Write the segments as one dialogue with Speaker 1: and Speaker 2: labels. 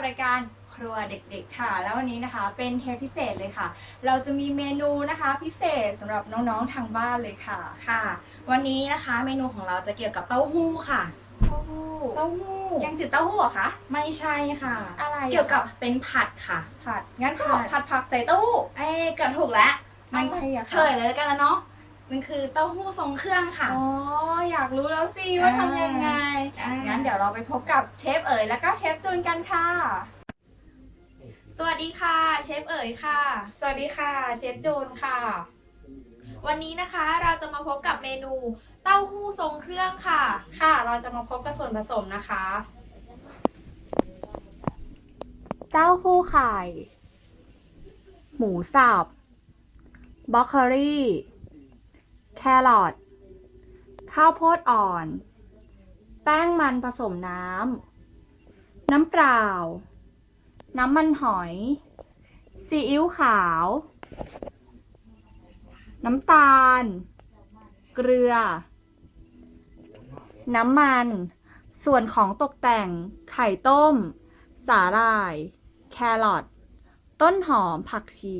Speaker 1: กับรายการครัวเด็กๆค่ะ แล้ววันนี้นะคะเป็นเทปพิเศษเลยค่ะ เราจะมีเมนูนะคะ พิเศษสำหรับน้องๆทางบ้านเลยค่ะ
Speaker 2: ค่ะ วันนี้นะคะเมนูของเราจะเกี่ยวกับเต้าหู้ค่ะ
Speaker 1: เต้าหู้
Speaker 2: เต้าหู้
Speaker 1: ยังจืดเต้าหู้เหรอคะ
Speaker 2: ไม่ใช่ค่ะ
Speaker 1: อะไรอะ
Speaker 2: เกี่ยวกับเป็นผัดค่ะ
Speaker 1: ผัดงั้นก็
Speaker 2: ผัด
Speaker 1: ผัดผักใส่เต้าหู้
Speaker 2: เอ้ยเกือบถูกแล้ว
Speaker 1: อะไรอะคะ
Speaker 2: เฉลยเลยแล้วกันแล้วเนาะ มันคือเต้าหู้ทรงเครื่องค่ะ
Speaker 1: อ๋อ อยากรู้แล้วสิว่า
Speaker 2: อ่า
Speaker 1: ทำยังไง
Speaker 2: อ่า
Speaker 1: งั้นเดี๋ยวเราไปพบกับเชฟเอ๋ยแล้วก็เชฟจูนกันค่ะ สวัสดีค่ะ เชฟเอ๋ยค่ะ
Speaker 3: สวัสดีค่ะ เชฟจูนค่ะ
Speaker 1: วันนี้นะคะเราจะมาพบกับเมนูเต้าหู้ทรงเครื่องค่ะ
Speaker 3: ค่ะ เราจะมาพบกับส่วนผสมนะคะ
Speaker 4: เต้าหู้ไข่ หมูสับบล็อกโคลี่ แครอทข้าวโพดอ่อน แป้งมันผสมน้ำ น้ำเปล่า น้ำมันหอย ซีอิ๊วขาว น้ำตาล เกลือ น้ำมัน ส่วนของตกแต่ง ไข่ต้ม สาหร่าย แครอท ต้นหอมผักชี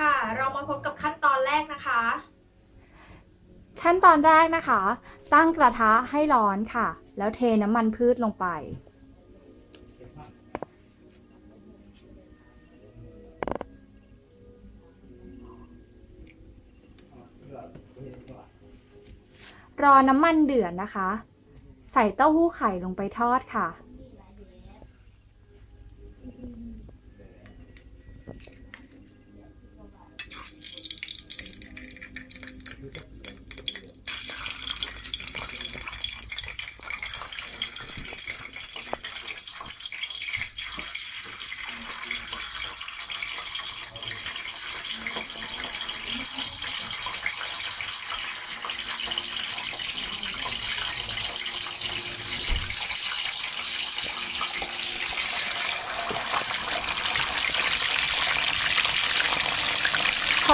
Speaker 1: ค่ะ เรามาพบกับขั้นตอนแรกนะคะ
Speaker 4: ขั้นตอนแรกนะคะ ตั้งกระทะให้ร้อนค่ะ แล้วเทน้ำมันพืชลงไป รอน้ำมันเดือดนะคะ ใส่เต้าหู้ไข่ลงไปทอดค่ะ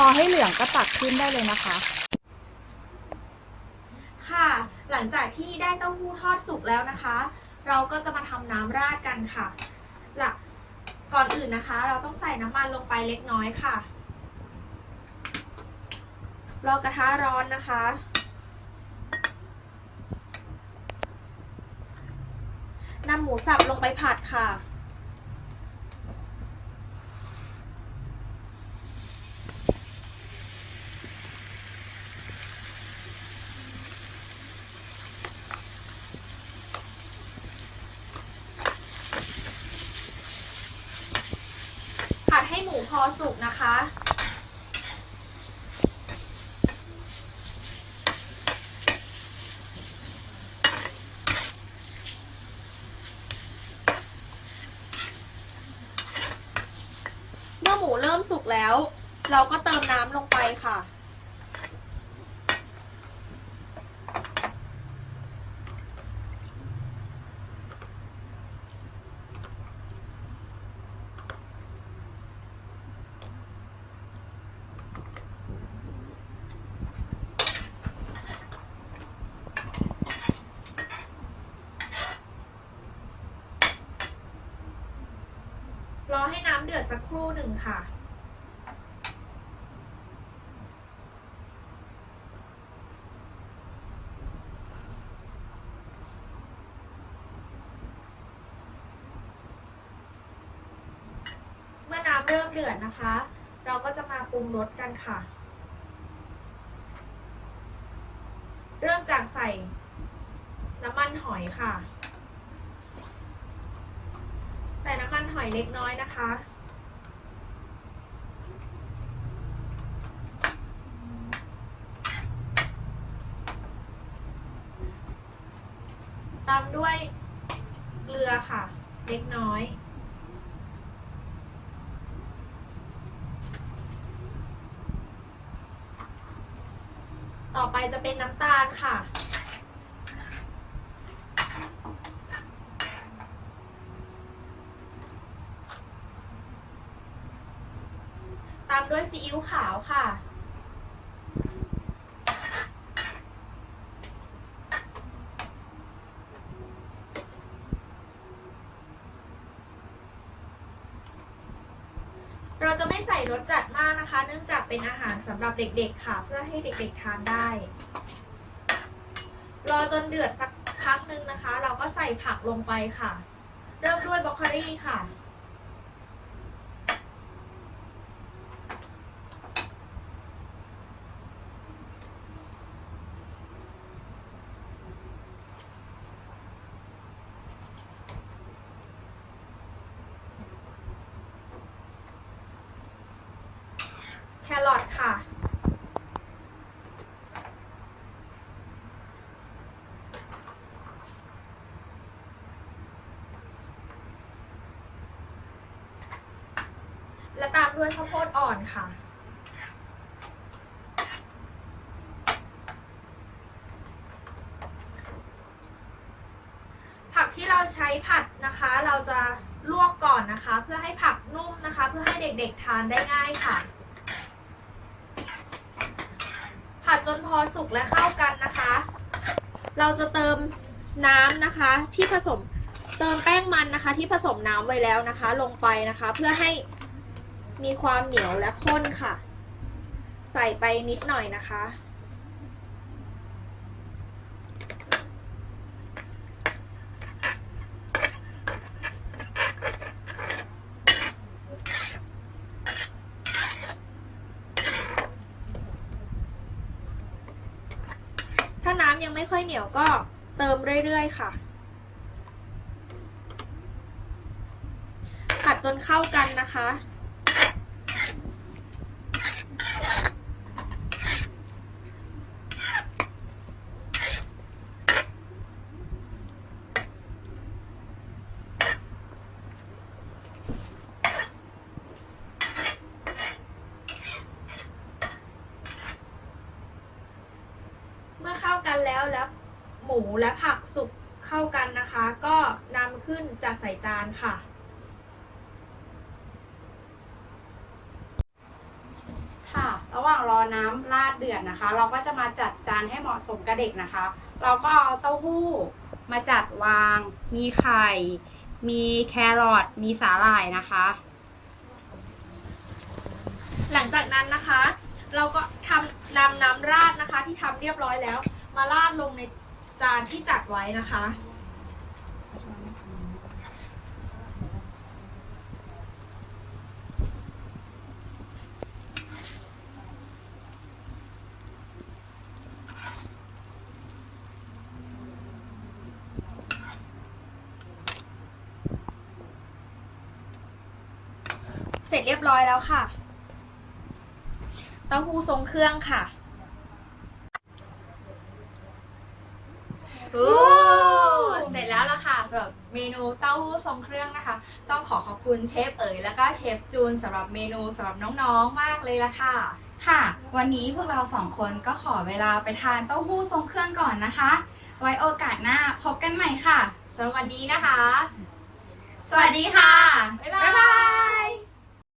Speaker 4: อให้เหลืองก็ตักขึ้นได้เลยนะคะ
Speaker 1: ค่ะ หลังจากที่ได้เต้าหู้ทอดสุกแล้วนะคะ เราก็จะมาทำน้ำราดกันค่ะละก่อนอื่นนะคะ เราต้องใส่น้ำมันลงไปเล็กน้อยค่ะ รอกระทะร้อนนะคะ นำหมูสับลงไปผัดค่ะ ผัดให้หมู พอสุกนะคะ เมื่อหมูเริ่มสุกแล้ว เราก็เติมน้ำลงไปค่ะ รอให้น้ำเดือดสักครู่หนึ่งค่ะ เมื่อน้ำเริ่มเดือดนะคะ เราก็จะมาปรุงรสกันค่ะ เริ่มจากใส่น้ำมันหอยค่ะ ใส่น้ำมันหอยเล็กน้อยนะคะ ตามด้วยเก ลือค่ะ เล็กน้อยต่อไปจะเป็นน้ำตาลค่ะ ตามด้วยซีอิ๊วขาวค่ะ ราจะไม่ใส่รสจัดมากนะคะ เนื่องจากเป็นอาหารสำหรับเด็กๆค่ะ เพื่อให้เด็กๆทานได้ รอจนเดือดสักพักหนึ่งนะคะ เราก็ใส่ผักลงไปค่ะ เริ่มด้วยบรอกโคลีค่ะ แครอทค่ะ และตามด้วยข้าวโพดอ่อนค่ะผักที่เราใช้ผัดนะคะ เราจะลวกก่อนนะคะ เพื่อให้ผักนุ่มนะคะ เพื่อให้เด็กๆทานได้ง่ายค่ะ ผัดจนพอสุกและเข้ากันนะคะ เราจะเติมน้ำนะคะ ที่ผสมเติมแป้งมันนะคะ ที่ผสมน้ำไว้แล้วนะคะ ลงไปนะคะ เพื่อให้มีความเหนียวและข้นค่ะ ใส่ไปนิดหน่อยนะคะ ถ้าน้ำยังไม่ค่อยเหนียวก็เติมเรื่อยๆค่ะ ผัดจนเข้ากันนะคะ เมื่อเข้ากันแล้วแล้วห มูและผักสุกเข้ากันนะคะ ก็นำขึ้นจัดใส่จานค่ะ
Speaker 3: ค่ะ ระหว่างรอน้ำราดเดือดนะคะ เราก็จะมาจัดจานให้เหมาะสมกับเด็กนะคะ เราก็เอาเต้าหู้มาจัดวาง มีไข่ มีแครอท มีสาหร่ายนะคะ
Speaker 1: หลังจากนั้นนะคะ เราก็ทำนำน้ำราดนะคะที่ทำเรียบร้อยแล้ว มาราดลงใน จานที่จัดไว้นะคะ เสร็จเรียบร้อยแล้วค่ะ เต้าหู้ทรงเครื่องค่ะ อ้เสร็จแล้วละค่ะสำหรับเมนูเต้าหู้ทรงเครื่องนะคะ ต้องขอขอบคุณเชฟเอ๋ยแล้วก็เชฟจูนสำหรับเมนูสำหรับน้องๆมากเลยละค่ะ
Speaker 2: ค่ะ วันนี้พวกเราสองคนก็ขอเวลาไปทานเต้าหู้ทรงเครื่องก่อนนะคะ ไว้โอกาสหน้าพบกันใหม่ค่ะ
Speaker 1: สำหรับวันนี้นะคะ
Speaker 2: สวัสดีค่ะ
Speaker 1: บ๊ายบาย